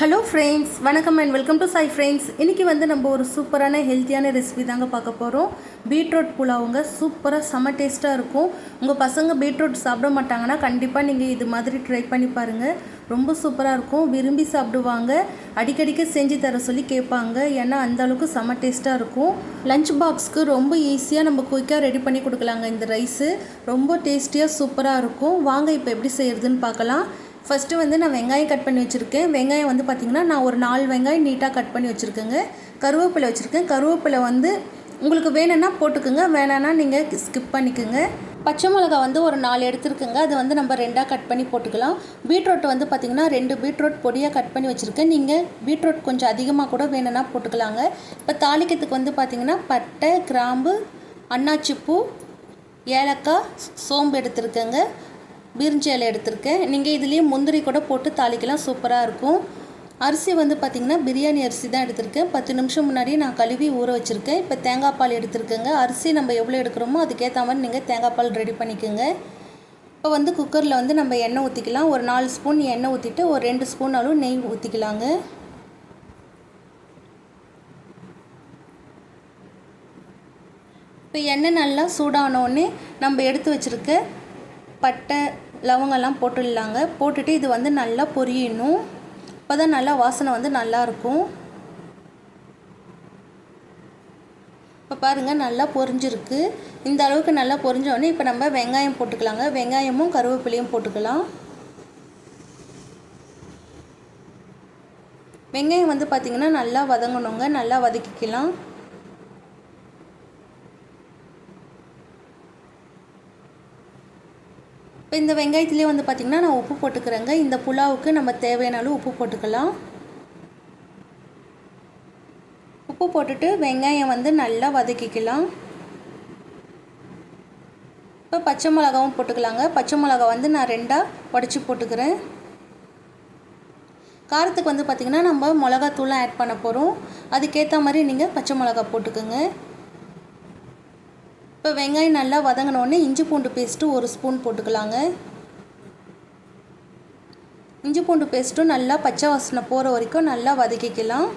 Hello friends வணக்கம் and welcome to Sai friends இன்றைக்கி வந்து நம்ம ஒரு சூப்பரான ஹெல்த்தியான ரெசிபி தாங்க பார்க்க போகிறோம் பீட்ரூட் புலாவுங்க சூப்பராக செம்ம டேஸ்ட்டாக இருக்கும். உங்கள் பசங்க பீட்ரூட் சாப்பிட மாட்டாங்கன்னா கண்டிப்பாக நீங்கள் இது மாதிரி ட்ரை பண்ணி பாருங்கள் ரொம்ப சூப்பராக இருக்கும். விரும்பி சாப்பிடுவாங்க. அடிக்கடிக்கு செஞ்சு தர சொல்லி கேட்பாங்க. ஏன்னா அந்த அளவுக்கு செம்ம டேஸ்ட்டாக இருக்கும். லஞ்ச் பாக்ஸ்க்கு ரொம்ப ஈஸியாக நம்ம குயிக்காக ரெடி பண்ணி கொடுக்கலாங்க இந்த ரைஸு ரொம்ப டேஸ்டியாக சூப்பராக இருக்கும். வாங்க இப்போ எப்படி செய்கிறதுன்னு பார்க்கலாம். ஃபஸ்ட்டு வந்து நான் வெங்காயம் கட் பண்ணி வச்சுருக்கேன். வெங்காயம் வந்து பார்த்திங்கன்னா நான் ஒரு நாலு வெங்காயம் நீட்டாக கட் பண்ணி வச்சுருக்கேங்க. கருவேப்பிலை வச்சுருக்கேன். கருவேப்பிலை வந்து உங்களுக்கு வேணும்னா போட்டுக்கோங்க. வேணான்னா நீங்கள் ஸ்கிப் பண்ணிக்கோங்க. பச்சை மிளகா வந்து ஒரு நாலு எடுத்துருக்குங்க. அது வந்து நம்ம ரெண்டாக கட் பண்ணி போட்டுக்கலாம். பீட்ரூட் வந்து பார்த்திங்கன்னா ரெண்டு பீட்ரூட் பொடியாக கட் பண்ணி வச்சுருக்கேன். நீங்கள் பீட்ரூட் கொஞ்சம் அதிகமாக கூட வேணும்னா போட்டுக்கலாங்க. இப்போ தாளிக்கிறதுக்கு வந்து பார்த்திங்கன்னா பட்டை கிராம்பு அன்னாச்சிப்பூ ஏலக்காய் சோம்பு எடுத்துருக்கேங்க. பிரிஞ்சி இலை எடுத்திருக்கேன் நீங்கள் இதுலேயும் முந்திரி கூட போட்டு தாளிக்கலாம். சூப்பராக இருக்கும். அரிசி வந்து பார்த்திங்கன்னா பிரியாணி அரிசி தான் எடுத்திருக்கேன். பத்து நிமிஷம் முன்னாடி நான் கழுவி ஊற வச்சுருக்கேன். இப்போ தேங்காய் பால் எடுத்திருக்கேங்க. அரிசி நம்ம எவ்வளோ எடுக்கிறோமோ அதுக்கேற்ற மாதிரி நீங்கள் தேங்காய் பால் ரெடி பண்ணிக்கோங்க. இப்போ வந்து குக்கரில் வந்து நம்ம எண்ணெய் ஊற்றிக்கலாம் ஒரு நாலு ஸ்பூன் எண்ணெய் ஊற்றிட்டு ஒரு ரெண்டு ஸ்பூன் அளவு நெய் ஊற்றிக்கலாங்க இப்போ எண்ணெய் நல்லா சூடானோடனே நம்ம எடுத்து வச்சுருக்க பட்டை லவங்கெல்லாம் போட்டுடலாங்க. போட்டுட்டு இது வந்து நல்லா பொரியணும். அப்போ தான் நல்லா வாசனை வந்து நல்லாயிருக்கும் இப்போ பாருங்கள் நல்லா பொரிஞ்சிருக்கு. இந்த அளவுக்கு நல்லா பொரிஞ்சோடனே இப்போ நம்ம வெங்காயம் போட்டுக்கலாங்க. வெங்காயமும் கருவேப்பிலையும் போட்டுக்கலாம். வெங்காயம் வந்து பார்த்திங்கன்னா நல்லா வதங்கணுங்க. நல்லா வதக்கிக்கலாம். இப்போ இந்த வெங்காயத்துலேயே வந்து பார்த்திங்கன்னா நான் உப்பு போட்டுக்கிறேங்க. இந்த புலாவுக்கு நம்ம தேவையான அளவு உப்பு போட்டுக்கலாம். உப்பு போட்டுட்டு வெங்காயம் வந்து நல்லா வதக்கிக்கலாம். இப்போ பச்சை மிளகாவும் போட்டுக்கலாங்க. பச்சை மிளகா வந்து நான் ரெண்டாக உடச்சி போட்டுக்கிறேன். காரத்துக்கு வந்து பார்த்திங்கன்னா நம்ம மிளகாத்தூள்லாம் ஆட் பண்ண போகிறோம் அதுக்கேற்ற மாதிரி நீங்கள் பச்சை மிளகா போட்டுக்கோங்க. இப்போ வெங்காயம் நல்லா வதங்கினோடனே இஞ்சி பூண்டு பேஸ்ட்டு ஒரு ஸ்பூன் போட்டுக்கலாங்க. இஞ்சி பூண்டு பேஸ்ட்டும் நல்லா பச்சை வாசனை போகிற வரைக்கும் நல்லா வதக்கிக்கலாம்.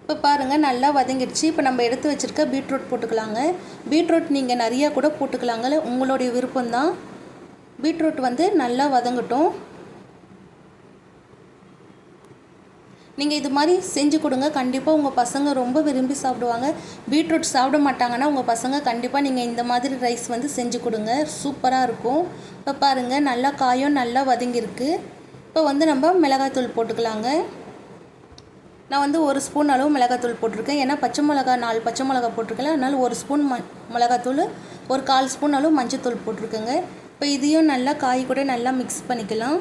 இப்போ பாருங்கள் நல்லா வதங்கிடுச்சு. இப்போ நம்ம எடுத்து வச்சுருக்க பீட்ரூட் போட்டுக்கலாங்க. பீட்ரூட் நீங்கள் நிறையா கூட போட்டுக்கலாங்க. உங்களுடைய விருப்பம்தான். பீட்ரூட் வந்து நல்லா வதங்கட்டும். நீங்கள் இது மாதிரி செஞ்சு கொடுங்க. கண்டிப்பாக உங்கள் பசங்க ரொம்ப விரும்பி சாப்பிடுவாங்க. பீட்ரூட் சாப்பிட மாட்டாங்கன்னா உங்கள் பசங்க கண்டிப்பாக நீங்கள் இந்த மாதிரி ரைஸ் வந்து செஞ்சு கொடுங்க. சூப்பராக இருக்கும். இப்போ பாருங்கள் நல்லா காயும் நல்லா வதங்கியிருக்கு. இப்போ வந்து நம்ம மிளகாய்த்தூள் போட்டுக்கலாங்க. நான் வந்து ஒரு ஸ்பூன் அளவு மிளகாத்தூள் போட்டிருக்கேன். ஏன்னா பச்சை மிளகா நாலு பச்சை மிளகா போட்டிருக்கேன் அதனால் ஒரு ஸ்பூன் ம மிளகாத்தூள் ஒரு கால் ஸ்பூன் அளவு மஞ்சத்தூள் போட்டிருக்கேங்க. இப்போ இதையும் நல்லா காய் கூட நல்லா மிக்ஸ் பண்ணிக்கலாம்.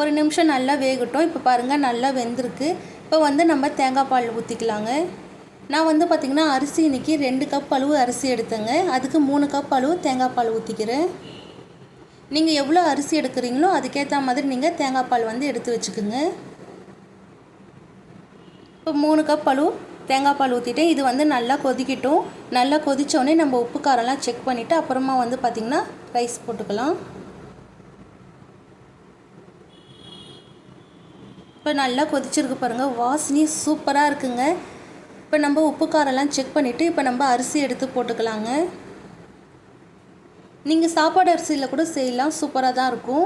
ஒரு நிமிஷம் நல்லா வேகட்டும். இப்போ பாருங்கள் நல்லா வெந்திருக்கு. இப்போ வந்து நம்ம தேங்காய் பால் ஊற்றிக்கலாங்க நான் வந்து பார்த்திங்கன்னா அரிசி இன்றைக்கி ரெண்டு கப் அளவு அரிசி எடுத்தேங்க. அதுக்கு மூணு கப் அளவு தேங்காய் பால் ஊற்றிக்கிறேன் நீங்கள் எவ்வளோ அரிசி எடுக்கிறீங்களோ அதுக்கேற்ற மாதிரி நீங்கள் தேங்காய் பால் வந்து எடுத்து வச்சுக்கோங்க. இப்போ மூணு கப் அளவு தேங்காய் பால் ஊற்றிட்டேன் இது வந்து நல்லா கொதிக்கட்டும். நல்லா கொதித்தோடனே நம்ம உப்பு காரம்லாம் செக் பண்ணிவிட்டு அப்புறமா வந்து பார்த்திங்கன்னா ரைஸ் போட்டுக்கலாம். இப்போ நல்லா கொதிச்சிருக்கு பாருங்கள் வாசனையும் சூப்பராக இருக்குங்க. இப்போ நம்ம உப்பு காரெல்லாம் செக் பண்ணிவிட்டு இப்போ நம்ம அரிசி எடுத்து போட்டுக்கலாங்க. நீங்கள் சாப்பாடு அரிசியில் கூட செய்யலாம். சூப்பராக தான் இருக்கும்.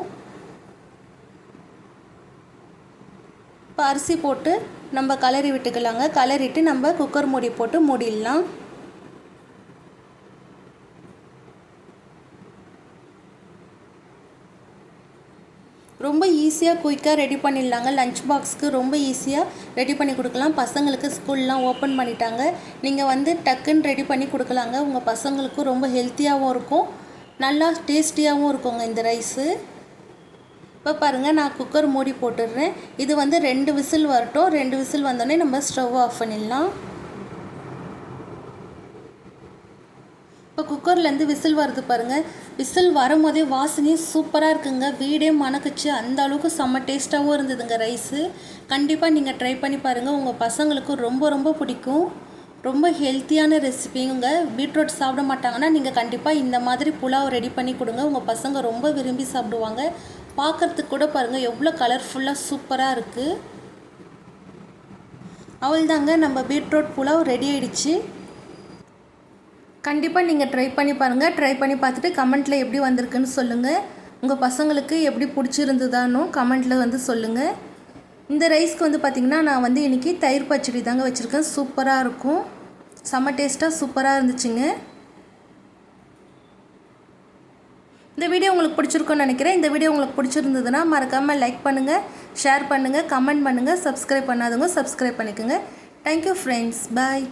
இப்போ அரிசி போட்டு நம்ம கலரி விட்டுக்கலாங்க. கலரிட்டு நம்ம குக்கர் மூடி போட்டு மூடிடலாம். ரொம்ப ஈஸியாக குயிக்காக ரெடி பண்ணிடலாங்க. லஞ்ச் பாக்ஸ்க்கு ரொம்ப ஈஸியாக ரெடி பண்ணி கொடுக்கலாம். பசங்களுக்கு ஸ்கூல்லாம் ஓப்பன் பண்ணிட்டாங்க. நீங்கள் வந்து டக்குன்னு ரெடி பண்ணி கொடுக்கலாங்க. உங்கள் பசங்களுக்கும் ரொம்ப ஹெல்த்தியாகவும் இருக்கும். நல்லா டேஸ்டியாகவும் இருக்குங்க இந்த ரைஸு இப்போ பாருங்கள் நான் குக்கர் மூடி போட்டுடுறேன். இது வந்து ரெண்டு விசில் வரட்டும். ரெண்டு விசில் வந்தோடனே நம்ம ஸ்டவ் ஆஃப் பண்ணிடலாம். இப்போ குக்கர்லேருந்து விசில் வருது பாருங்கள் விசில் வரும்போதே வாசனையும் சூப்பராக இருக்குங்க. வீடே மணக்குச்சு. அந்த அளவுக்கு செம்ம டேஸ்ட்டாகவும் இருந்ததுங்க ரைஸு. கண்டிப்பாக நீங்கள் ட்ரை பண்ணி பாருங்கள் உங்கள் பசங்களுக்கு ரொம்ப ரொம்ப பிடிக்கும். ரொம்ப ஹெல்த்தியான ரெசிபிங்க. பீட்ரூட் சாப்பிட மாட்டாங்கன்னா நீங்கள் கண்டிப்பாக இந்த மாதிரி புலாவ் ரெடி பண்ணி கொடுங்க. உங்கள் பசங்க ரொம்ப விரும்பி சாப்பிடுவாங்க. பார்க்குறதுக்கு கூட பாருங்கள் எவ்வளோ கலர்ஃபுல்லாக சூப்பராக இருக்குது அவள்தாங்க நம்ம பீட்ரூட் புலாவ் ரெடி ஆயிடுச்சு. கண்டிப்பாக நீங்கள் ட்ரை பண்ணி பாருங்கள் ட்ரை பண்ணி பார்த்துட்டு கமெண்ட்டில் எப்படி வந்திருக்குன்னு சொல்லுங்கள் உங்கள் பசங்களுக்கு எப்படி பிடிச்சிருந்ததானோ கமெண்ட்டில் வந்து சொல்லுங்கள் இந்த ரைஸ்க்கு வந்து பார்த்திங்கன்னா நான் வந்து இன்றைக்கி தயிர் பச்சடி தாங்க வச்சுருக்கேன். சூப்பராக இருக்கும். செம்ம டேஸ்ட்டாக சூப்பராக இருந்துச்சுங்க. இந்த வீடியோ உங்களுக்கு பிடிச்சிருக்குன்னு நினைக்கிறேன். இந்த வீடியோ உங்களுக்கு பிடிச்சிருந்ததுன்னா மறக்காமல் லைக் பண்ணுங்கள் ஷேர் பண்ணுங்கள் கமெண்ட் பண்ணுங்கள் சப்ஸ்கிரைப் பண்ணாதவங்க சப்ஸ்கிரைப் பண்ணிக்கோங்க. Thank you friends bye